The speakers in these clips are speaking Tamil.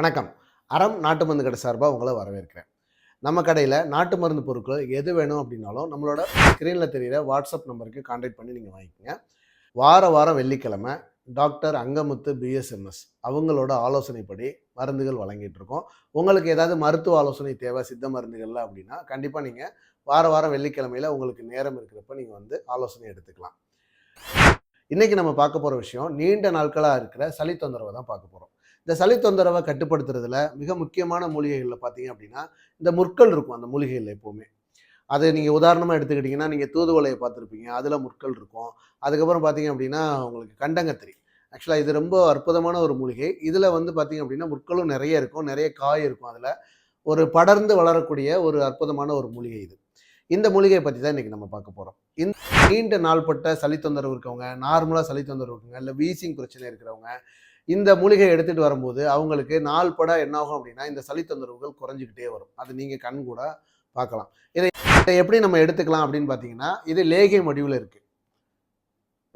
வணக்கம். அறம் நாட்டு மருந்து கடை சார்பாக உங்களை வரவேற்கிறேன். நம்ம கடையில் நாட்டு மருந்து பொருட்கள் எது வேணும் அப்படின்னாலும் நம்மளோட ஸ்க்ரீனில் தெரிகிற வாட்ஸ்அப் நம்பருக்கு காண்டாக்ட் பண்ணி நீங்கள் வாங்கிக்கோங்க. வார வாரம் வெள்ளிக்கிழமை டாக்டர் அங்கமுத்து பிஎஸ்எம்எஸ் அவங்களோட ஆலோசனைப்படி மருந்துகள் வழங்கிட்டு இருக்கோம். உங்களுக்கு ஏதாவது மருத்துவ ஆலோசனை தேவை சித்த மருந்துகள்ல அப்படின்னா கண்டிப்பாக நீங்கள் வார வாரம் வெள்ளிக்கிழமையில் உங்களுக்கு நேரம் இருக்கிறப்ப நீங்கள் வந்து ஆலோசனை எடுத்துக்கலாம். இன்றைக்கி நம்ம பார்க்க போகிற விஷயம் நீண்ட நாட்களாக இருக்கிற சளி தொந்தரவை தான் பார்க்க போகிறோம் இந்த சளி தொந்தரவை கட்டுப்படுத்துறதுல மிக முக்கியமான மூலிகைகளில் பார்த்தீங்க அப்படின்னா இந்த முற்கள் இருக்கும் அந்த மூலிகைகளில் எப்போவுமே. அது நீங்கள் உதாரணமாக எடுத்துக்கிட்டிங்கன்னா நீங்கள் தூதுவலையை பார்த்துருப்பீங்க அதில் முற்கள் இருக்கும். அதுக்கப்புறம் பார்த்தீங்க அப்படின்னா உங்களுக்கு கண்டங்கத்திரி. ஆக்சுவலாக இது ரொம்ப அற்புதமான ஒரு மூலிகை. இதில் வந்து பார்த்தீங்க அப்படின்னா முற்களும் நிறைய இருக்கும் நிறைய காய் இருக்கும் அதில். ஒரு படர்ந்து வளரக்கூடிய ஒரு அற்புதமான ஒரு மூலிகை இது. இந்த மூலிகையை பற்றி தான் இன்றைக்கி நம்ம பார்க்க போகிறோம் இந்த நீண்ட நாள்பட்ட சளி தொந்தரவு இருக்கவங்க நார்மலாக சளி தொந்தரவு இருக்கவங்க இல்லை வீசிங் பிரச்சனை இருக்கிறவங்க இந்த மூலிகையை எடுத்துகிட்டு வரும்போது அவங்களுக்கு நாள் பட என்னாகும் அப்படின்னா இந்த சளி தொந்தரவுகள் குறைஞ்சிக்கிட்டே வரும். அது நீங்கள் கண் கூட பார்க்கலாம். இதை இதை எப்படி நம்ம எடுத்துக்கலாம் அப்படின்னு பார்த்தீங்கன்னா இது லேகியம் வடிவில் இருக்குது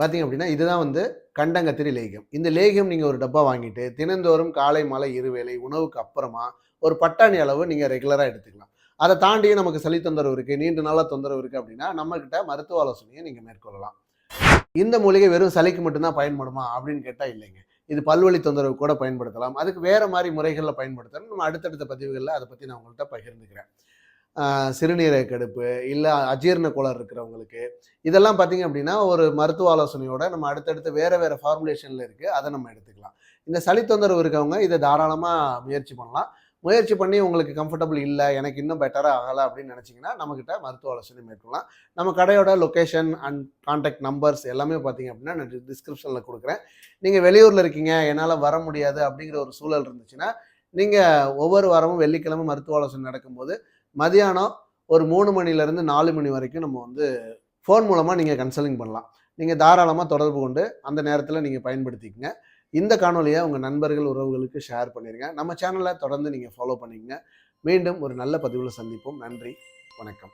பார்த்தீங்க அப்படின்னா இதுதான் வந்து கண்டங்கத்திரி லேகியம். இந்த லேகியம் நீங்கள் ஒரு டப்பா வாங்கிட்டு தினந்தோறும் காலை மாலை இருவேளை உணவுக்கு அப்புறமா ஒரு பட்டாணி அளவு நீங்கள் ரெகுலராக எடுத்துக்கலாம். அதை தாண்டியும் நமக்கு சளி தொந்தரவு இருக்குது நீண்ட நாளாக தொந்தரவு இருக்குது அப்படின்னா நம்மக்கிட்ட மருத்துவ ஆலோசனையை நீங்கள் மேற்கொள்ளலாம். இந்த மூலிகை வெறும் சளிக்கு மட்டும்தான் பயன்படுமா அப்படின்னு கேட்டால் இல்லைங்க. இது பல்வழி தொந்தரவு கூட பயன்படுத்தலாம். அதுக்கு வேறு மாதிரி முறைகளில் பயன்படுத்தலாம் நம்ம அடுத்தடுத்த பதிவுகளில் அதை பற்றி நான் உங்கள்கிட்ட பகிர்ந்துக்கிறேன். சிறுநீரக கடுப்பு இல்லை அஜீரண கோளாறு இருக்கிறவங்களுக்கு. இதெல்லாம் பார்த்தீங்க அப்படின்னா ஒரு மருத்துவ ஆலோசனையோட நம்ம அடுத்தடுத்து வேறு வேறு ஃபார்முலேஷனில் இருக்குது அதை நம்ம எடுத்துக்கலாம். இந்த சளி தொந்தரவு இருக்கவங்க இதை தாராளமாக முயற்சி பண்ணலாம். முயற்சி பண்ணி உங்களுக்கு கம்ஃபர்டபுள் இல்லை எனக்கு இன்னும் பெட்டராக ஆகலை அப்படின்னு நினச்சிங்கன்னா நம்மக்கிட்ட மருத்துவ ஆலோசனை மேற்கொள்ளலாம். நம்ம கடையோட லொக்கேஷன் அண்ட் காண்டாக்ட் நம்பர்ஸ் எல்லாமே பார்த்தீங்க அப்படின்னா நான் டிஸ்கிரிப்ஷனில் கொடுக்குறேன். நீங்கள் வெளியூரில் இருக்கீங்க என்னால் வர முடியாது அப்படிங்கிற ஒரு சூழல் இருந்துச்சுன்னா நீங்கள் ஒவ்வொரு வாரமும் வெள்ளிக்கிழமை மருத்துவ ஆலோசனை நடக்கும்போது மதியானம் ஒரு மூணு மணிலேருந்து நாலு மணி வரைக்கும் நம்ம வந்து ஃபோன் மூலமாக நீங்கள் கன்சல்டிங் பண்ணலாம். நீங்கள் தாராளமாக தொடர்பு கொண்டு அந்த நேரத்தில் நீங்கள் பயன்படுத்திக்கங்க. இந்த காணொலியை உங்கள் நண்பர்கள் உறவுகளுக்கு ஷேர் பண்ணிடுங்க நம்ம சேனலை தொடர்ந்து நீங்கள் ஃபாலோ பண்ணிக்கங்க. மீண்டும் ஒரு நல்ல பதிவில் சந்திப்போம். நன்றி. வணக்கம்.